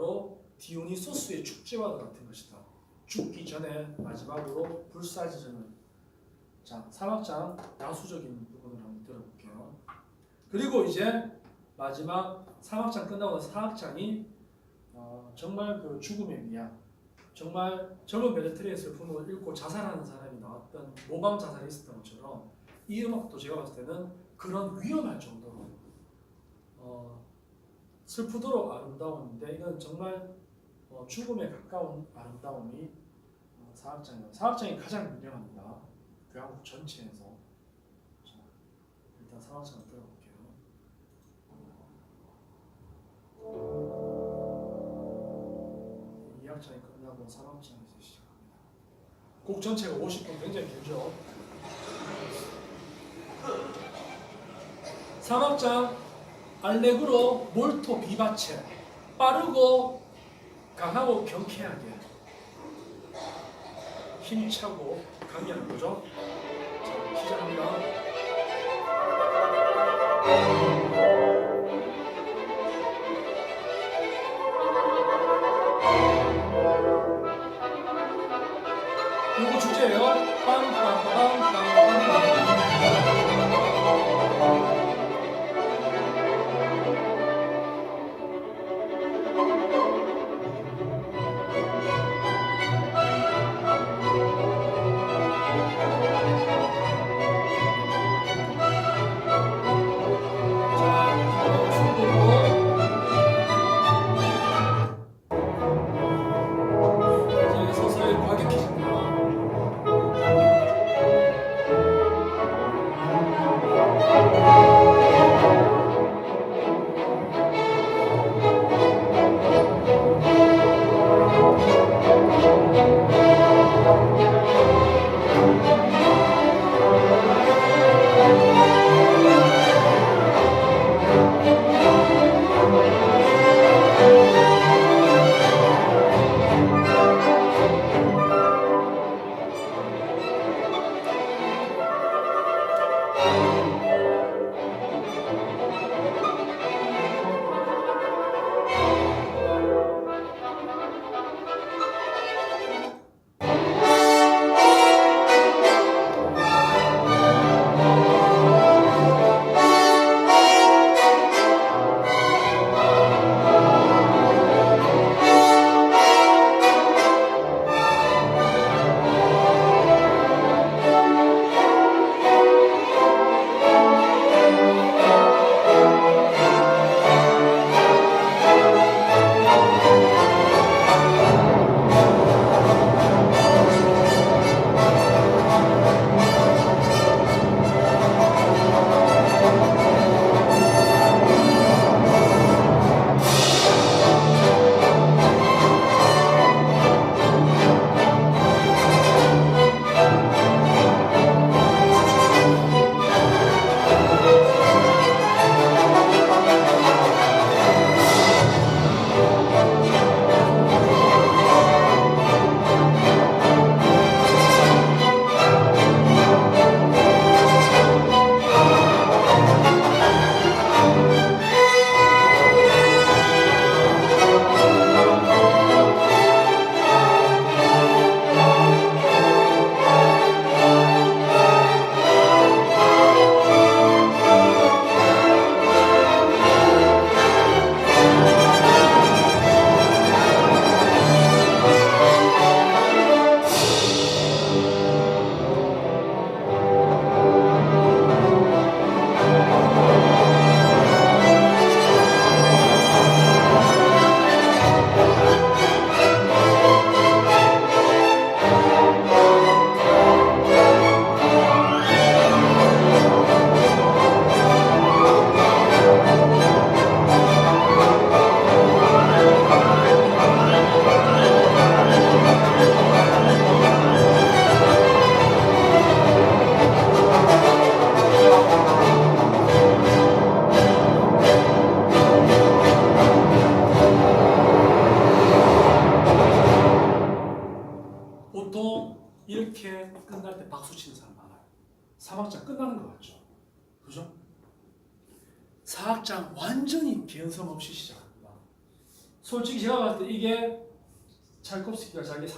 바로 디오니소스의 축제와 같은 것이다. 죽기 전에 마지막으로 불사지르는 자 사막장 야수적인 부분을 한번 들어볼게요. 그리고 이제 마지막 사막장 끝나고 나서 사막장이 어, 정말 그 죽음의 미학 정말 젊은 베르트리의 슬픔을 읽고 자살하는 사람이 나왔던 모방 자살이 있었던 것처럼 이 음악도 제가 봤을 때는 그런 위험할 정도로 어, 슬프도록 아름다운데 이건 정말 어, 죽음에 가까운 아름다움이 어, 사학장이에요. 사학장이 가장 유명합니다. 교향곡 전체에서 자, 일단 사학장을 들어볼게요. 이 학장이 끝나고 사학장에서 시작합니다. 곡 전체가 50분 굉장히 길죠. 사막장 알레그로 몰토 비바체 빠르고 강하고 경쾌하게 힘차고 강렬한 거죠. 자, 시작합니다.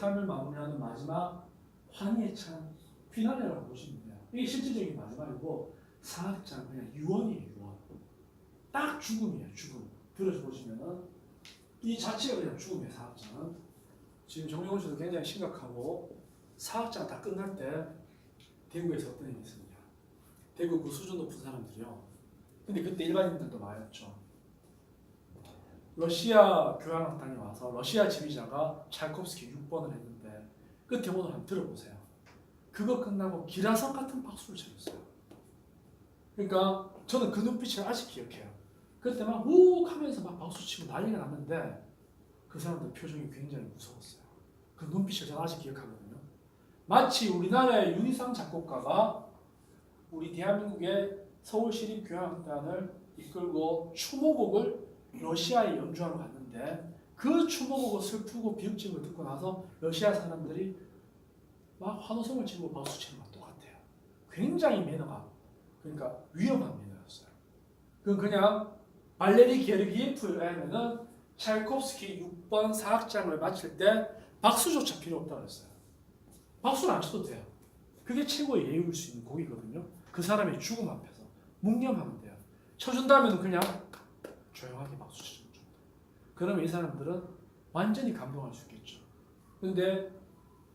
삶을 마무리하는 마지막 환희의 찬 피날레라고 보시면 돼요. 이게 실질적인 마지막이고 사악장 그냥 유언이에요 유언. 딱 죽음이에요 죽음. 들어서 보시면은 이 자체가 그냥 죽음이에요 사악장은. 지금 정영훈 씨도 굉장히 심각하고 사악장 다 끝날 때 대구에서 어떤 일이 있습니다. 대구 그 수준 높은 사람들이요. 근데 그때 일반인들도 많았죠. 러시아 교향악단이 와서 러시아 지휘자가 찰콥스키 6번을 했는데 끝에 오늘 한번 들어보세요. 그거 끝나고 기라성 같은 박수를 쳐줬어요. 그러니까 저는 그 눈빛을 아직 기억해요. 그때 막 우욱 하면서 막 박수 치고 난리가 났는데 그 사람들 표정이 굉장히 무서웠어요. 그 눈빛을 저는 아직 기억하거든요. 마치 우리나라의 윤희상 작곡가가 우리 대한민국의 서울시립교향악단을 이끌고 추모곡을 러시아에 연주하러 갔는데 그 추모곡을 슬프고 걸 듣고 나서 러시아 사람들이 막 환호성을 치고 박수 치는 것 똑같아요. 굉장히 매너가 그러니까 위험한 매너였어요. 그건 그냥 발레리 게르기예프라면은 찰콥스키 6번 사악장을 마칠 때 박수조차 필요 없다고 그랬어요. 박수는 안 쳐도 돼요. 그게 최고의 예우일 수 있는 곡이거든요. 그 사람의 죽음 앞에서 묵념하면 돼요. 쳐준다면 그냥 조용하게 박수 치는 정도. 그러면 이 사람들은 완전히 감동할 수 있겠죠. 근데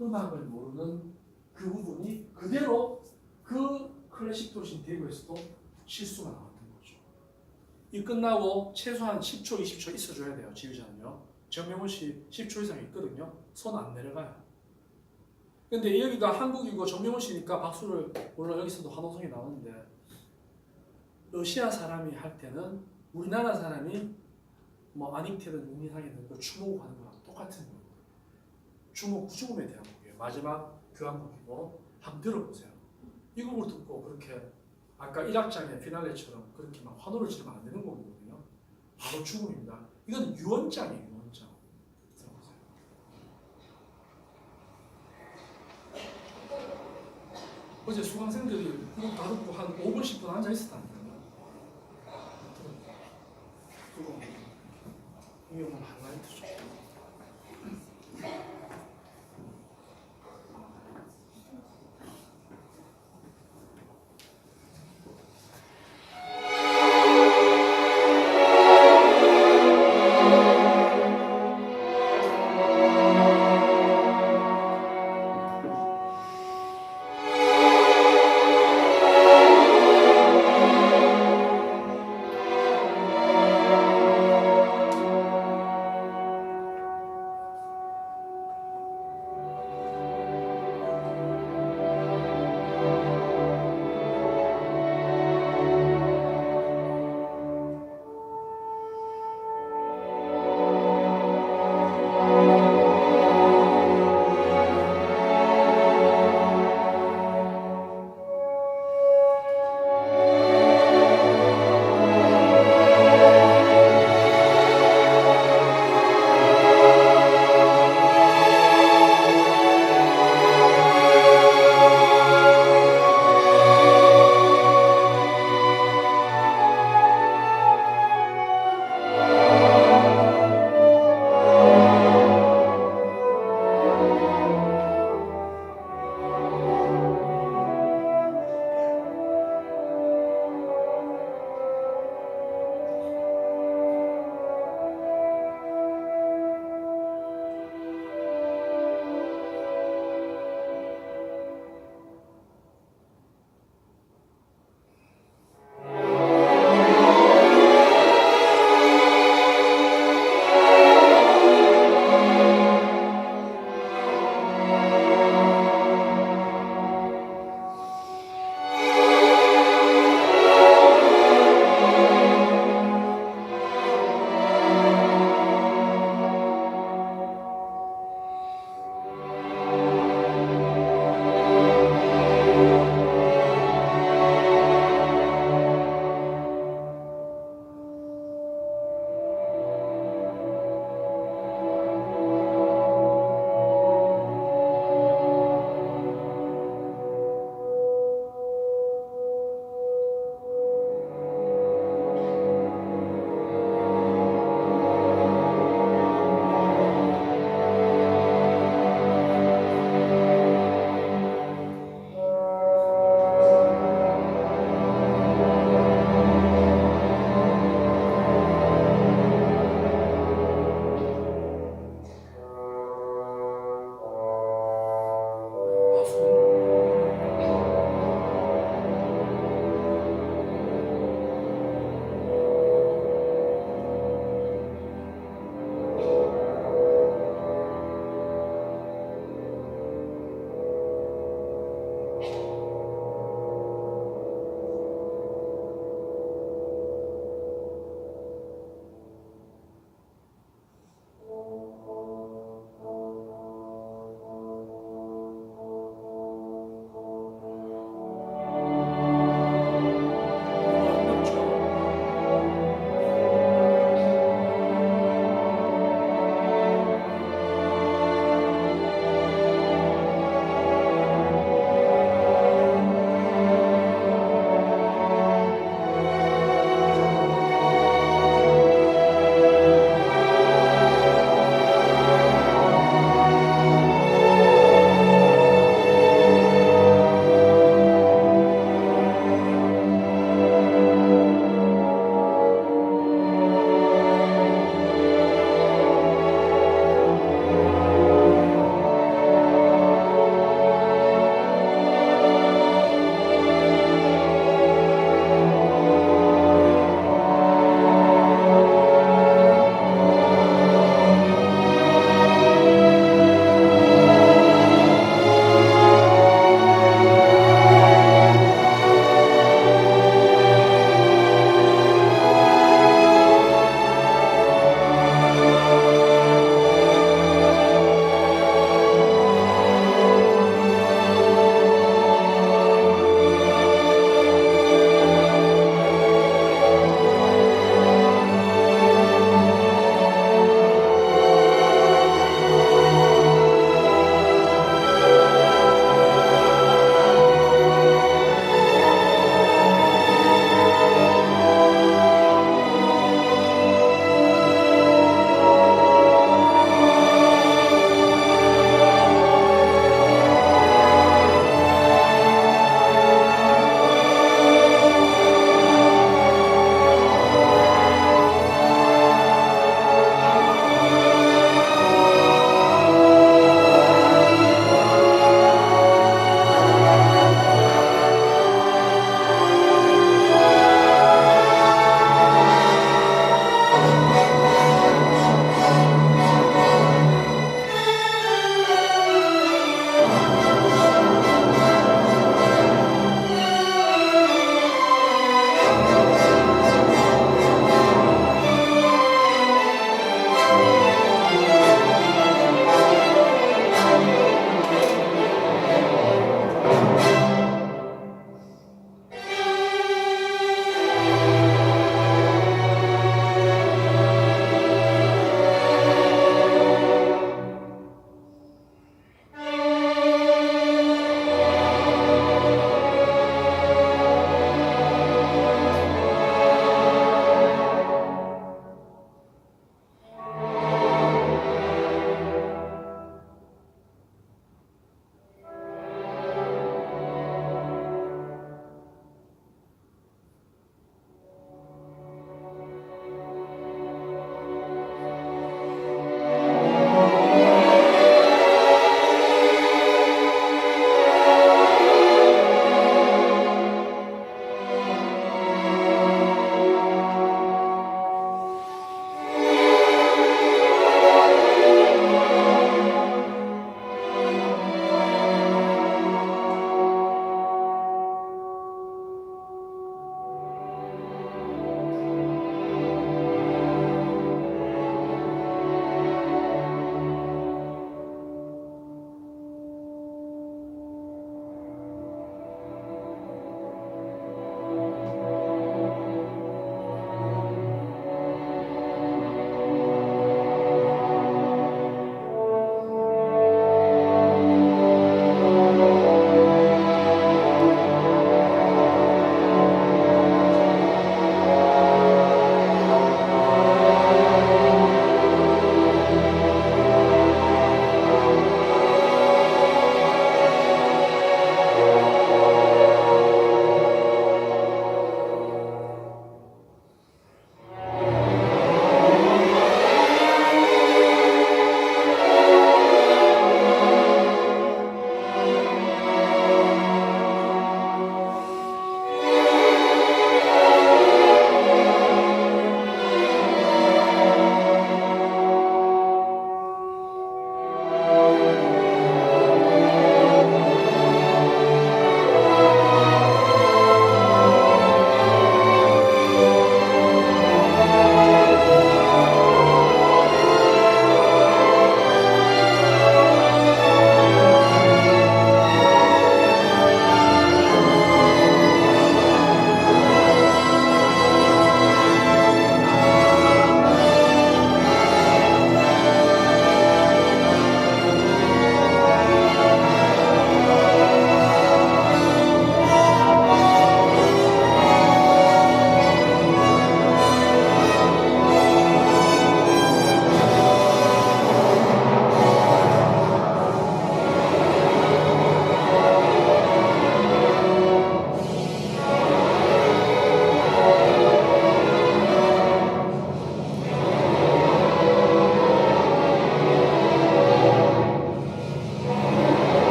음악을 모르는 그 부분이 그대로 그 클래식 도시 대구에서도 실수가 나왔던 거죠. 이 끝나고 최소한 10초, 20초 있어줘야 돼요. 지휘자는요. 정명훈 씨 10초 이상 있거든요. 손 안 내려가요. 근데 여기가 한국이고 정명훈 씨니까 박수를 물론 여기서도 환호성이 나오는데 러시아 사람이 할 때는 우리나라 사람이 뭐 아닉테든 윤희상이든 그 추모곡 하는 거랑 똑같은 거예요. 추모 구죽음에 대한 곡이에요. 마지막 교향곡이고 한번 들어보세요. 이 곡을 듣고 그렇게 아까 1악장의 피날레처럼 그렇게 막 환호를 지르면 안 되는 곡이거든요. 바로 죽음입니다. 이건 유언장이에요. 어제 수강생들이 이거 다 듣고 한 5분 10분 앉아 있었다니까요. 그거 이게 오늘 하이라이트죠.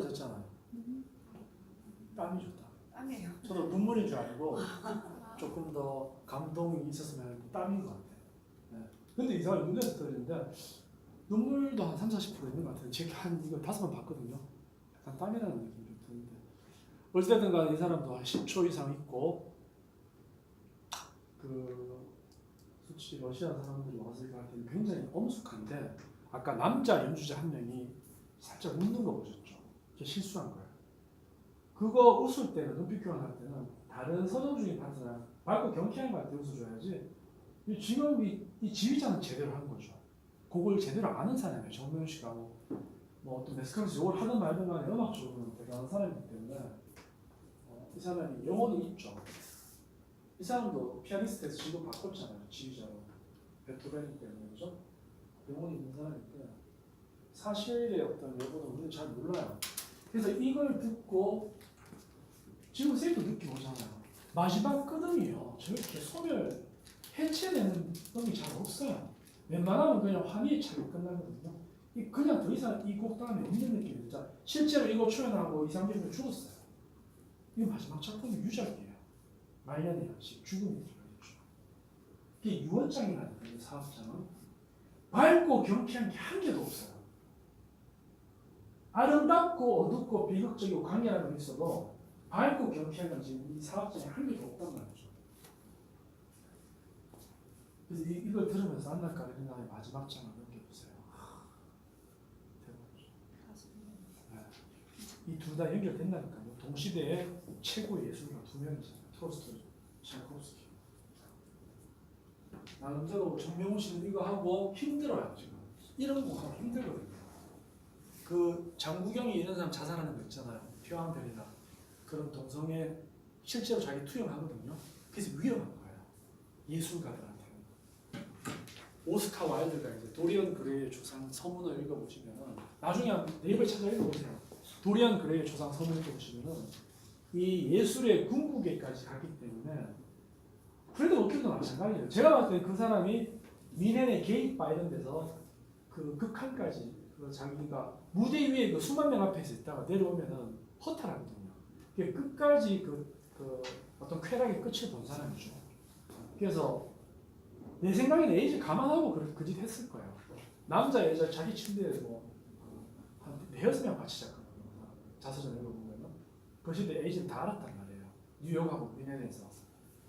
떨어졌잖아요. 땀이 좋다. 땀이에요. 저도 눈물인 줄 알고 조금 더 감동이 있었으면 하는 땀인 것 같아요. 네. 근데 이상하게 눈에서 떨어지는데 눈물도 한 3, 40% 있는 것 같아요. 제가 한 이거 다섯 번 봤거든요. 약간 땀이라는 느낌이 좀 드는데 어찌됐든 간에 이 사람도 한 10초 이상 있고 그 솔직히 러시아 사람들이 때는 굉장히 엄숙한데 아까 남자 연주자 한 명이 살짝 웃는 거 보셨죠? 저 실수한 거예요. 그거 웃을 때는 눈빛 교환할 때는 다른 선정 중인 파트나 밝고 경쾌한 거할때 웃어줘야지 이 지금 이, 이 지휘자는 제대로 한 거죠. 그걸 제대로 아는 사람이에요. 정명훈 씨가 뭐, 뭐 어떤 메스카르스 이걸 하든 말든 간에 음악적으로는 대단한 사람이기 때문에 어, 이 사람이 영혼이 있죠. 이 사람도 피아니스트에서 지도 바꿨잖아요. 지휘자로. 베토벤이기 때문에 그죠? 영혼이 있는 사람인데 사실의 어떤 여부는 우리는 잘 몰라요. 그래서 이걸 듣고 지금 쌤도 느끼고 오잖아요. 마지막 끄듬이요. 저렇게 소멸 해체되는 음이 잘 없어요. 웬만하면 그냥 환희의 차로 끝나거든요. 이 그냥 더 이상 이 곡 다음에 없는 느낌이 들죠. 실제로 이곡 초연하고 이상준이 죽었어요. 이거 마지막 작품이 유작이에요. 말년의 양식, 죽음이 들어있죠. 이게 유언장이라는 거예요, 사업장은. 밝고 경쾌한 게 한 개도 없어요. 아름답고 어둡고 비극적이고 강렬한 건 있어도 밝고 경쾌한 건 지금 이 사업장에 한 개도 없단 말이죠. 그래서 이, 이걸 들으면서 안나 까르리나의 마지막 장을 넘겨보세요. 대박이죠. 이둘 다 연결된다니까요. 동시대의 최고의 예술가 두 명이잖아요. 토스토이, 샤코스키. 나름대로 정명훈 씨는 이거 하고 힘들어요 지금. 이런 곡 하면 힘들거든요. 그 장국영이 이런 사람 자살하는 거 있잖아요. 표암들이나 그런 동성애 실제로 자기 투영하거든요. 그래서 위험한 거예요. 예술가들한테는. 오스카 와일드가 이제 도리언 그레이의 조상 서문을 읽어보시면은 나중에 네이버에 찾아 읽어보세요. 도리언 그레이의 조상 서문 읽어보시면은 이 예술의 궁극에까지 가기 때문에 프레드 워킬도 마찬가지예요. 제가 봤을 때 그 사람이 미넨의 게이바 이런 데서 그 극한까지 그 자기가 무대 위에 그 수만 명 앞에서 있다가 내려오면은 허탈하거든요. 끝까지 그, 그 어떤 쾌락의 끝을 본 사람이죠. 그래서 내 생각에는 에이즈 감안하고 그, 그짓 했을 거예요. 남자 여자 자기 침대에 뭐한 대여섯 명 같이 잤거든요. 자서전 읽어보면은 그 시대 에이즈는 다 알았단 말이에요. 뉴욕하고 미넨에서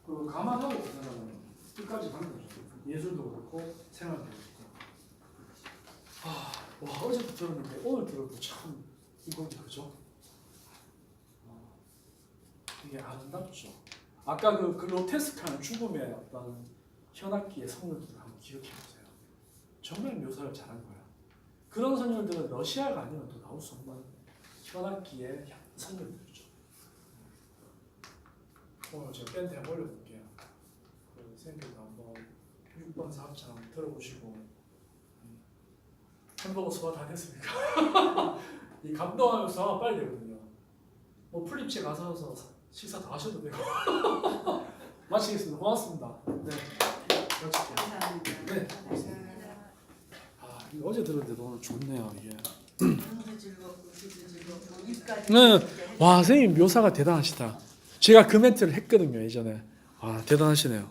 그리고 감안하고 그 사람은 끝까지 간 거죠. 예술도 그렇고 생활도 그렇고. 아, 와 어제도 들었는데 오늘 들어도 참 이거지 그죠? 어, 이게 아름답죠. 아까 그 글로테스크한 죽음의 어떤 현악기의 선율들을 한번 기억해 보세요. 정말 묘사를 잘한 거야. 그런 선율들은 러시아가 아니면 또 나올 수 없는 현악기의 선율들이죠. 오늘 제가 밴드 한번 올려볼게요. 그 샌드도 한번 6번 사업장 들어보시고 음. 햄버거 소화 다 됐습니까? 이 감동하면서 빨리 되거든요. 뭐 플립치 가서 식사 다 하셔도 되고 마치겠습니다. 고맙습니다. 네, 마칠게요. 감사합니다. 네. 감사합니다. 아, 이거 어제 들었는데도 오늘 좋네요 이게. 너무 즐겁고 귀도 즐겁고 입까지. 네. 와 선생님 묘사가 대단하시다. 제가 그 멘트를 했거든요 예전에. 아 대단하시네요.